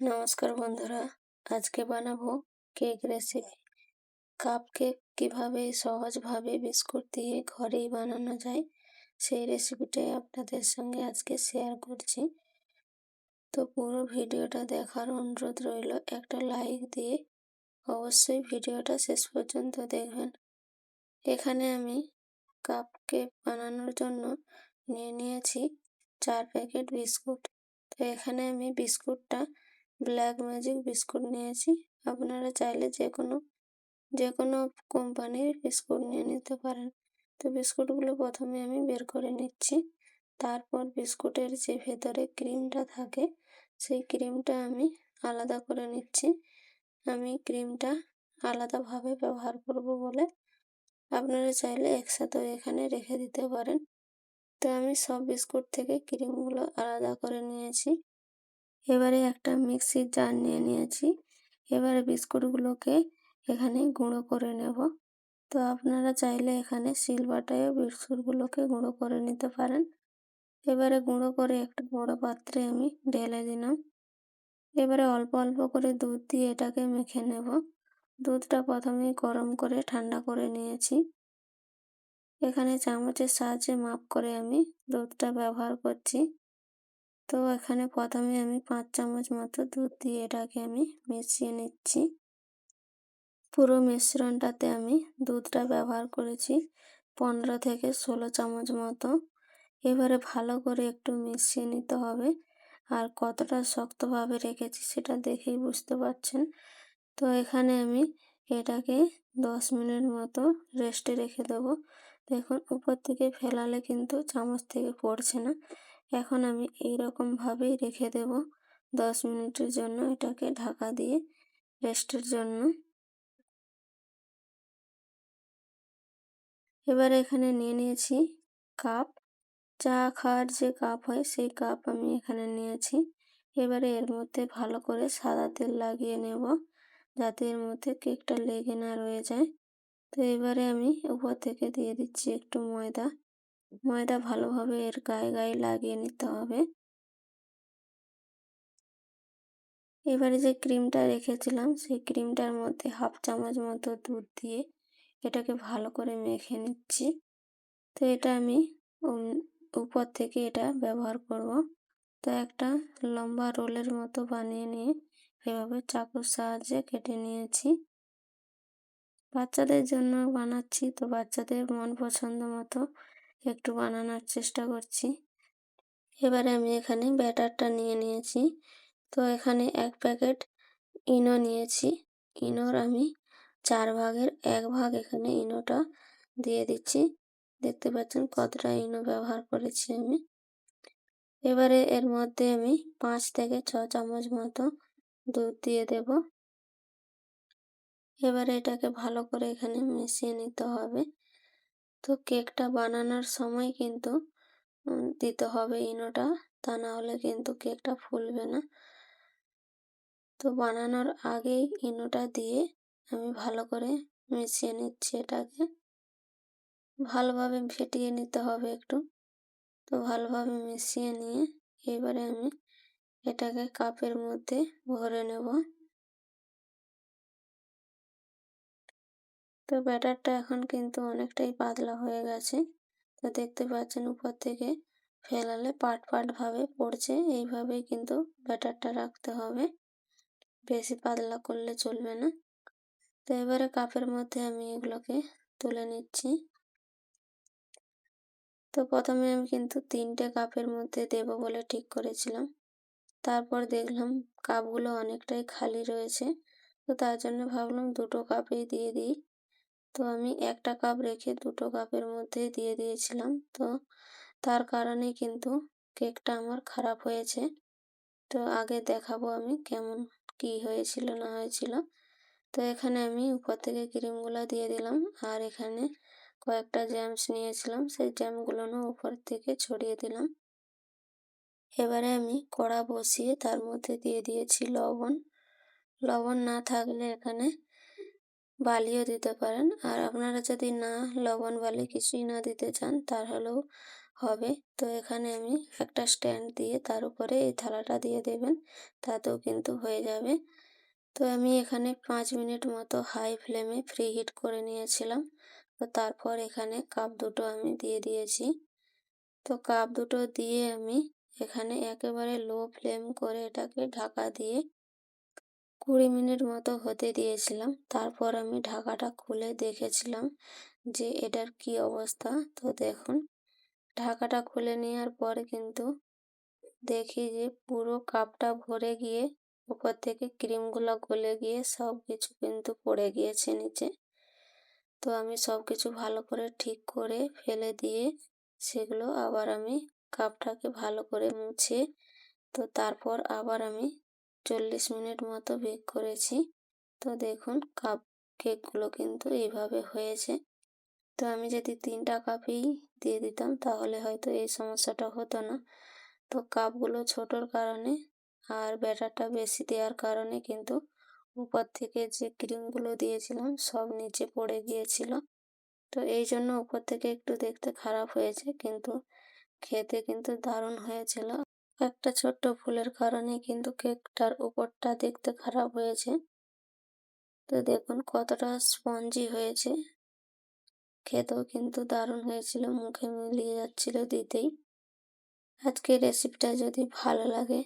নমস্কার বন্ধুরা, আজকে বানাবো কেক রেসিপি কাপ কেক কীভাবে সহজভাবে বিস্কুট দিয়ে ঘরেই বানানো যায়, সেই রেসিপিটাই আপনাদের সঙ্গে আজকে শেয়ার করছি। তো পুরো ভিডিওটা দেখার অনুরোধ রইল, একটা লাইক দিয়ে অবশ্যই ভিডিওটা শেষ পর্যন্ত দেখবেন। এখানে আমি কাপ কেক বানানোর জন্য নিয়ে নিয়েছি চার প্যাকেট বিস্কুট। তো এখানে আমি বিস্কুটটা ব্ল্যাক ম্যাজিক বিস্কুট নিয়েছি। আপনারা চাইলে যে কোনো যে কোনো কোম্পানির বিস্কুট নিয়ে নিতে পারেন। তো বিস্কুটগুলো প্রথমে আমি বের করে নিচ্ছি। তারপর বিস্কুটের যে ভেতরে ক্রিমটা থাকে, সেই ক্রিমটা আমি আলাদা করে নিচ্ছি। আমি ক্রিমটা আলাদাভাবে ব্যবহার করব বলে আপনারা চাইলে একসাথেও এখানে রেখে দিতে পারেন। তো আমি সব বিস্কুট থেকে ক্রিমগুলো আলাদা করে নিয়েছি। এবারে একটা মিক্সির জার নিয়ে নিয়েছি। এবারে বিস্কুটগুলোকে এখানে গুঁড়ো করে নেব। তো আপনারা চাইলে এখানে সিলবাটায়ও বিস্কুটগুলোকে গুঁড়ো করে নিতে পারেন। এবারে গুঁড়ো করে একটা বড় পাত্রে আমি ঢেলে দিলাম। এবারে অল্প অল্প করে দুধ দিয়ে এটাকে মেখে নেব। দুধটা প্রথমেই গরম করে ঠান্ডা করে নিয়েছি। এখানে চামচের সাহায্যে মাপ করে আমি দুধটা ব্যবহার করছি। তো এখানে প্রথমে আমি পাঁচ চামচ মতো দুধ দিয়ে এটাকে আমি মিশিয়ে নিচ্ছি। পুরো মিশ্রণটাতে আমি দুধটা ব্যবহার করেছি পনেরো থেকে ষোলো চামচ মতো। এবারে ভালো করে একটু মিশিয়ে নিতে হবে। আর কতটা শক্তভাবে রেখেছি সেটা দেখেই বুঝতে পারছেন। তো এখানে আমি এটাকে দশ মিনিট মতো রেস্টে রেখে দেবো। দেখুন, উপর থেকে ফেলালে কিন্তু চামচ থেকে পড়ছে না। এখন আমি এইরকম ভাবেই রেখে দেব। দশ মিনিটের জন্য এটাকে ঢাকা দিয়ে রেস্টের জন্য। এবার এখানে নিয়ে নিয়েছি কাপ। চা খাওয়ার যে কাপ হয়, সেই কাপ আমি এখানে নিয়েছি। এবারে এর মধ্যে ভালো করে সাদা তেল লাগিয়ে নেব, যাতে এর মধ্যে কেকটা লেগে না রয়ে যায়। তো এবারে আমি উপর থেকে দিয়ে দিচ্ছি একটু ময়দা। ময়দা ভালোভাবে এর গায়ে গায়ে লাগিয়ে নিতে হবে। এবারে যে ক্রিমটা রেখেছিলাম, সেই ক্রিমটার মধ্যে হাফ চামচ মতো দুধ দিয়ে এটাকে ভালো করে মেখে নিচ্ছি। তো এটা আমি উপর থেকে এটা ব্যবহার করব। তো একটা লম্বা রোলের মতো বানিয়ে নিয়ে এভাবে চাকুর সাহায্যে কেটে নিয়েছি। বাচ্চাদের জন্য বানাচ্ছি, তো বাচ্চাদের মন পছন্দ মতো একটু বানানোর চেষ্টা করছি। এবারে আমি এখানে ব্যাটারটা নিয়ে নিয়েছি। তো এখানে এক প্যাকেট ইনো নিয়েছি। ইনোর আমি চার ভাগের এক ভাগ এখানে ইনোটা দিয়ে দিচ্ছি। দেখতে পাচ্ছেন কতটা ইনো ব্যবহার করেছি আমি। এবারে এর মধ্যে আমি পাঁচ থেকে ছ চামচ মতো দুধ দিয়ে দেব। এবারে এটাকে ভালো করে এখানে মিশিয়ে নিতে হবে। তো কেকটা বানানোর সময় কিন্তু দিতে হবে ইনোটা, তা না হলে কিন্তু কেকটা ফুলবে না। তো বানানোর আগেই ইনোটা দিয়ে আমি ভালো করে মিশিয়ে নিচ্ছি এটাকে। ভালোভাবে ফেটিয়ে নিতে হবে একটু। তো ভালোভাবে মিশিয়ে নিয়ে এবারে আমি এটাকে কাপের মধ্যে ভরে নেব। তো ব্যাটারটা এখন কিন্তু অনেকটাই পাতলা হয়ে গেছে। তো দেখতে পাচ্ছেন উপর থেকে ফেলালে পাট পাট ভাবে পড়ছে। এইভাবেই কিন্তু ব্যাটারটা রাখতে হবে। বেশি পাতলা করলে চলবে না। তো এবারে কাপের মধ্যে আমি এগুলোকে তুলে নিচ্ছি। তো প্রথমে আমি কিন্তু তিনটে কাপের মধ্যে দেব বলে ঠিক করেছিলাম। তারপর দেখলাম কাপগুলো অনেকটাই খালি রয়েছে। তো তার জন্য ভাবলাম দুটো কাপেই দিয়ে দিই। তো আমি একটা কাপ রেখে দুটো কাপের মধ্যে দিয়ে দিয়েছিলাম। তো তার কারণে কিন্তু কেকটা আমার খারাপ হয়েছে। তো আগে দেখাবো আমি কেমন কি হয়েছিল, না হয়েছিল। তো এখানে আমি উপর থেকে ক্রিমগুলো দিয়ে দিলাম আর এখানে কয়েকটা জ্যামস নিয়েছিলাম। সেই জ্যামগুলো উপর থেকে ছড়িয়ে দিলাম। এবারে আমি কড়া বসিয়ে তার মধ্যে দিয়ে দিয়েছি লবণ। লবণ না থাকলে এখানে বালিও দিতে পারেন। আর আপনারা যদি না, লবণ বালি কিছুই না দিতে চান, তাহলেও হবে। তো এখানে আমি একটা স্ট্যান্ড দিয়ে তার উপরে এই থালাটা দিয়ে দেবেন, তাতেও কিন্তু হয়ে যাবে। তো আমি এখানে পাঁচ মিনিট মতো হাই ফ্লেমে ফ্রি হিট করে নিয়েছিলাম। তো তারপর এখানে কাপ দুটো আমি দিয়ে দিয়েছি। তো কাপ দুটো দিয়ে আমি এখানে একেবারে লো ফ্লেম করে এটাকে ঢাকা দিয়ে কুড়ি মিনিট মতো হতে দিয়েছিলাম। তারপর আমি ঢাকাটা খুলে দেখেছিলাম যে এটার কি অবস্থা। তো দেখুন, ঢাকাটা খুলে নেওয়ার পরে কিন্তু দেখি যে পুরো কাপটা ভরে গিয়ে উপর থেকে ক্রিমগুলো গলে গিয়ে সব কিছু কিন্তু পড়ে গিয়েছে নিচে। তো আমি সব কিছু ভালো করে ঠিক করে ফেলে দিয়ে সেগুলো আবার আমি কাপটাকে ভালো করে মুছে, তো তারপর আবার আমি চল্লিশ মিনিট মতো বেক করেছি। তো দেখুন কাপ কেকগুলো কিন্তু এইভাবে হয়েছে। তো আমি যদি তিনটা কাপেই দিয়ে দিতাম, তাহলে হয়তো এই সমস্যাটা হতো না। তো কাপগুলো ছোটোর কারণে আর ব্যাটারটা বেশি দেওয়ার কারণে কিন্তু উপর থেকে যে ক্রিমগুলো দিয়েছিলাম, সব নিচে পড়ে গিয়েছিল। তো এই জন্য উপর থেকে একটু দেখতে খারাপ হয়েছে, কিন্তু খেতে কিন্তু দারুণ হয়েছিল। একটা ছোট্ট ফুলের কারণে কিন্তু কেকটার উপরটা দেখতে খারাপ হয়েছে। তো দেখুন কতটা স্পঞ্জি হয়েছে। খেতেও কিন্তু দারুণ হয়েছিল, মুখে মিলিয়ে যাচ্ছিল দিতেই। আজকের রেসিপিটা যদি ভালো লাগে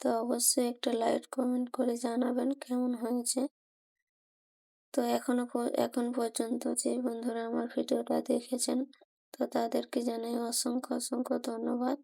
তো অবশ্যই একটা লাইক, কমেন্ট করে জানাবেন কেমন হয়েছে। তো এখনও এখন পর্যন্ত যে বন্ধুরা আমার ভিডিওটা দেখেছেন তো তাদেরকে জানাই অসংখ্য অসংখ্য ধন্যবাদ।